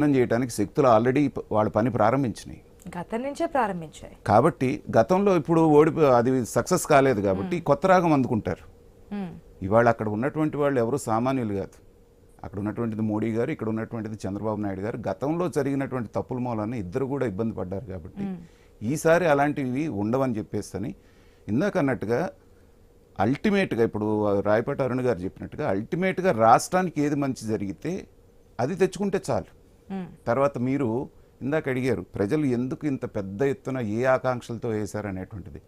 ప్రయత్నం చేయడానికి శక్తులు ఆల్రెడీ వాళ్ళ పని ప్రారంభించినాయి. గతం నుంచే ప్రారంభించాయి. కాబట్టి గతంలో ఇప్పుడు ఓడిపో అది సక్సెస్ కాలేదు కాబట్టి కొత్త రాగం అందుకుంటారు. ఇవాళ అక్కడ ఉన్నటువంటి వాళ్ళు ఎవరు సామాన్యులు కాదు. అక్కడ ఉన్నటువంటిది మోడీ గారు ఇక్కడ ఉన్నటువంటిది చంద్రబాబు నాయుడు గారు గతంలో జరిగినటువంటి తప్పుల మూలాన ఇద్దరు కూడా ఇబ్బంది పడ్డారు కాబట్టి ఈసారి అలాంటివి ఉండవని చెప్పేస్తని ఇందాక అన్నట్టుగా అల్టిమేట్గా ఇప్పుడు రాయపాటి అరుణ్ గారు చెప్పినట్టుగా అల్టిమేట్గా రాష్ట్రానికి ఏది మంచి జరిగితే అది తెచ్చుకుంటే చాలు. తర్వాత మీరు ఇందాక అడిగారు ప్రజలు ఎందుకు ఇంత పెద్ద ఎత్తున ఏ ఆకాంక్షలతో వేశారు అనేటువంటిది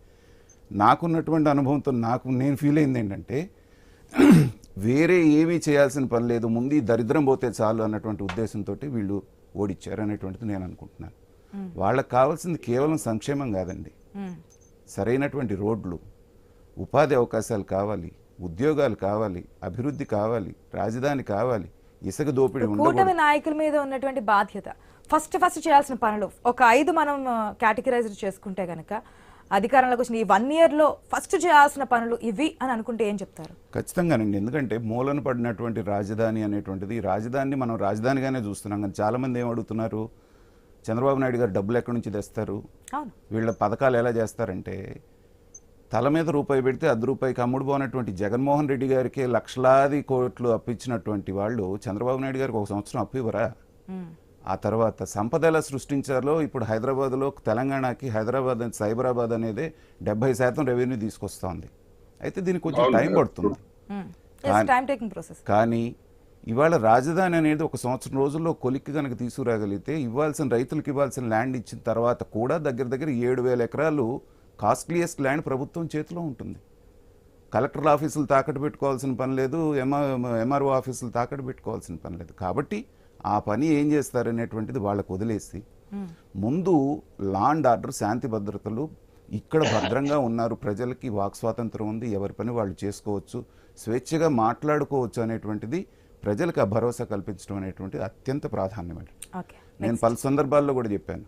నాకున్నటువంటి అనుభవంతో నాకు నేను ఫీల్ అయింది ఏంటంటే వేరే ఏమీ చేయాల్సిన పని లేదు ముందు దరిద్రం పోతే చాలు అన్నటువంటి ఉద్దేశంతో వీళ్ళు ఓడిచ్చారు అనేటువంటిది నేను అనుకుంటున్నాను. వాళ్ళకి కావాల్సింది కేవలం సంక్షేమం కాదండి. సరైనటువంటి రోడ్లు ఉపాధి అవకాశాలు కావాలి ఉద్యోగాలు కావాలి అభివృద్ధి కావాలి రాజధాని కావాలి ఇసుక దోపిడీ కూటమి నాయకుల మీద ఉన్నటువంటి బాధ్యత. ఫస్ట్ ఫస్ట్ చేయాల్సిన పనులు. ఒక ఐదు మనం కేటగిరైజ్ చేసుకుంటే గనక అధికారంలోకి వచ్చిన ఈ వన్ ఇయర్లో ఫస్ట్ చేయాల్సిన పనులు ఇవి అని అనుకుంటే ఏం చెప్తారు? ఖచ్చితంగానండి. ఎందుకంటే మూలన పడినటువంటి రాజధాని అనేటువంటిది ఈ రాజధానిని మనం రాజధానిగానే చూస్తున్నాం కానీ చాలామంది ఏం అడుగుతున్నారు? చంద్రబాబు నాయుడు గారు డబ్బులు ఎక్కడి నుంచి తెస్తారు? వీళ్ళ పథకాలు ఎలా చేస్తారంటే తల మీద రూపాయి పెడితే అర్ధ రూపాయికి అమ్ముడు పోనటువంటి జగన్మోహన్ రెడ్డి గారికి లక్షలాది కోట్లు అప్పించినటువంటి వాళ్ళు చంద్రబాబు నాయుడు గారికి ఒక సంవత్సరం అప్పు ఇవ్వరా? ఆ తర్వాత సంపద ఎలా సృష్టించాలో ఇప్పుడు హైదరాబాద్లో తెలంగాణకి హైదరాబాద్ సైబరాబాద్ అనేది డెబ్బై శాతం రెవెన్యూ తీసుకొస్తోంది. అయితే దీనికి కొంచెం టైం పడుతుంది. ఉమ్. కానీ- టైం టేకింగ్ ప్రాసెస్ కానీ ఇవాళ రాజధాని అనేది ఒక సంవత్సరం రోజుల్లో కొలిక్కి కనుక తీసుకురాగలిగితే ఇవ్వాల్సిన రైతులకు ఇవ్వాల్సిన ల్యాండ్ ఇచ్చిన తర్వాత కూడా దగ్గర దగ్గర ఏడు వేల ఎకరాలు కాస్ట్లీయెస్ట్ ల్యాండ్ ప్రభుత్వం చేతిలో ఉంటుంది. కలెక్టర్ ఆఫీసులు తాకట్టు పెట్టుకోవాల్సిన పని లేదు ఎంఆర్ ఎంఆర్ఓ ఆఫీసులు తాకట్టు పెట్టుకోవాల్సిన పని లేదు. కాబట్టి ఆ పని ఏం చేస్తారనేటువంటిది వాళ్ళకు వదిలేసి ముందు లా అండ్ ఆర్డర్ శాంతి భద్రతలు ఇక్కడ భద్రంగా ఉన్నారు ప్రజలకి వాక్ స్వాతంత్రం ఉంది ఎవరి పని వాళ్ళు చేసుకోవచ్చు స్వేచ్ఛగా మాట్లాడుకోవచ్చు అనేటువంటిది ప్రజలకు ఆ భరోసా కల్పించడం అనేటువంటిది అత్యంత ప్రాధాన్యమైనది. ఓకే నేను పలు సందర్భాల్లో కూడా చెప్పాను.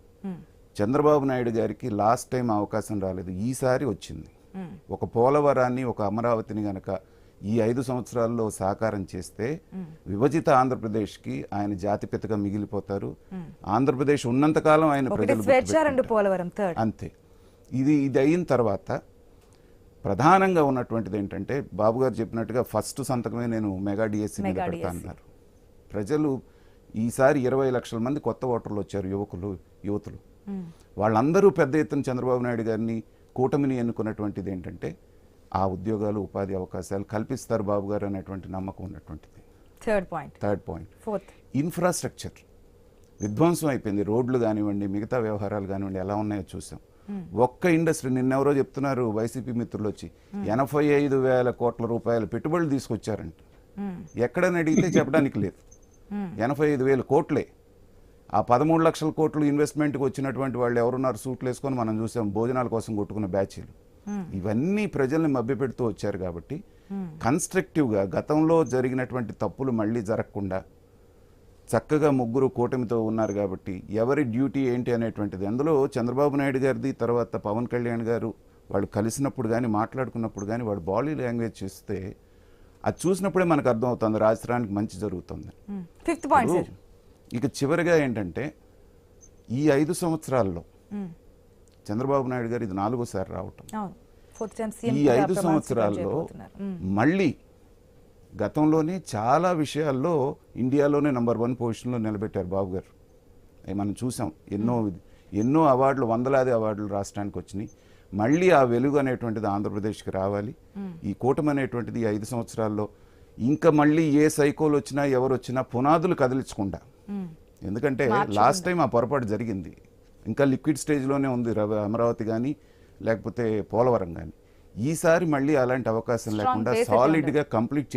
చంద్రబాబు నాయుడు గారికి లాస్ట్ టైం అవకాశం రాలేదు. ఈసారి వచ్చింది. ఒక పోలవరాన్ని ఒక అమరావతిని గనక ఈ ఐదు సంవత్సరాల్లో సాకారం చేస్తే విభజిత ఆంధ్రప్రదేశ్కి ఆయన జాతిపితగా మిగిలిపోతారు. ఆంధ్రప్రదేశ్ ఉన్నంతకాలం ఆయన ప్రజలు అంతే. ఇది ఇది అయిన తర్వాత ప్రధానంగా ఉన్నటువంటిది ఏంటంటే బాబు గారు చెప్పినట్టుగా ఫస్ట్ సంతకమే నేను మెగా డిఎస్సి మీద పెడతా. అన్నారు. ప్రజలు ఈసారి ఇరవై లక్షల మంది కొత్త ఓటర్లు వచ్చారు యువకులు యువతులు. వాళ్ళందరూ పెద్ద ఎత్తున చంద్రబాబు నాయుడు గారిని కూటమిని ఎన్నుకున్నటువంటిది ఏంటంటే ఆ ఉద్యోగాలు ఉపాధి అవకాశాలు కల్పిస్తారు బాబు గారు అనేటువంటి నమ్మకం ఉన్నటువంటిది. Third point third point fourth infrastructure విధ్వంసం అయిపోయింది. రోడ్లు కానివ్వండి మిగతా వ్యవహారాలు కానివ్వండి ఎలా ఉన్నాయో చూసాం. ఒక్క ఇండస్ట్రీ నిన్నెవరో చెప్తున్నారు వైసీపీ మిత్రులు వచ్చి. ఎనభై ఐదు వేల కోట్ల రూపాయల పెట్టుబడులు తీసుకొచ్చారంట. ఎక్కడని అడిగితే చెప్పడానికి లేదు. ఎనభై ఐదు వేల కోట్లే. ఆ పదమూడు లక్షల కోట్లు ఇన్వెస్ట్మెంట్కి వచ్చినటువంటి వాళ్ళు ఎవరున్నారు? సూట్లు వేసుకొని మనం చూసాం భోజనాల కోసం కొట్టుకున్న బ్యాచీలు. ఇవన్నీ ప్రజల్ని మభ్యపెడుతూ వచ్చారు కాబట్టి కన్స్ట్రక్టివ్గా గతంలో జరిగినటువంటి తప్పులు మళ్ళీ జరగకుండా చక్కగా ముగ్గురు కూటమితో ఉన్నారు కాబట్టి ఎవరి డ్యూటీ ఏంటి అనేటువంటిది. అందులో చంద్రబాబు నాయుడు గారిది తర్వాత పవన్ కళ్యాణ్ గారు వాళ్ళు కలిసినప్పుడు కానీ మాట్లాడుకున్నప్పుడు కానీ వాడు బాడీ లాంగ్వేజ్ చూస్తే అది చూసినప్పుడే మనకు అర్థమవుతుంది రాష్ట్రానికి మంచి జరుగుతుంది. ఫిఫ్త్ పాయింట్ ఇక చివరిగా ఏంటంటే ఈ ఐదు సంవత్సరాల్లో చంద్రబాబు నాయుడు గారు ఇది నాలుగోసారి రావటం. ఈ ఐదు సంవత్సరాల్లో మళ్ళీ గతంలోనే చాలా విషయాల్లో ఇండియాలోనే నంబర్ వన్ పొజిషన్లో నిలబెట్టారు బాబు గారు. అవి మనం చూసాం. ఎన్నో ఎన్నో అవార్డులు వందలాది అవార్డులు రాష్ట్రానికి వచ్చినాయి. మళ్ళీ ఆ వెలుగు అనేటువంటిది ఆంధ్రప్రదేశ్కి రావాలి. ఈ కూటమి అనేటువంటిది ఈ ఐదు సంవత్సరాల్లో ఇంకా మళ్ళీ ఏ సైకోలు వచ్చినా ఎవరు వచ్చినా పునాదులు కదిలించకుండా ఎందుకంటే లాస్ట్ టైం ఆ పొరపాటు జరిగింది. ఇంకా లిక్విడ్ స్టేజ్లోనే ఉంది రవ- అమరావతి కానీ లేకపోతే పోలవరం కానీ ఈసారి మళ్ళీ అలాంటి అవకాశం లేకుండా సాలిడ్గా కంప్లీట్ చేసి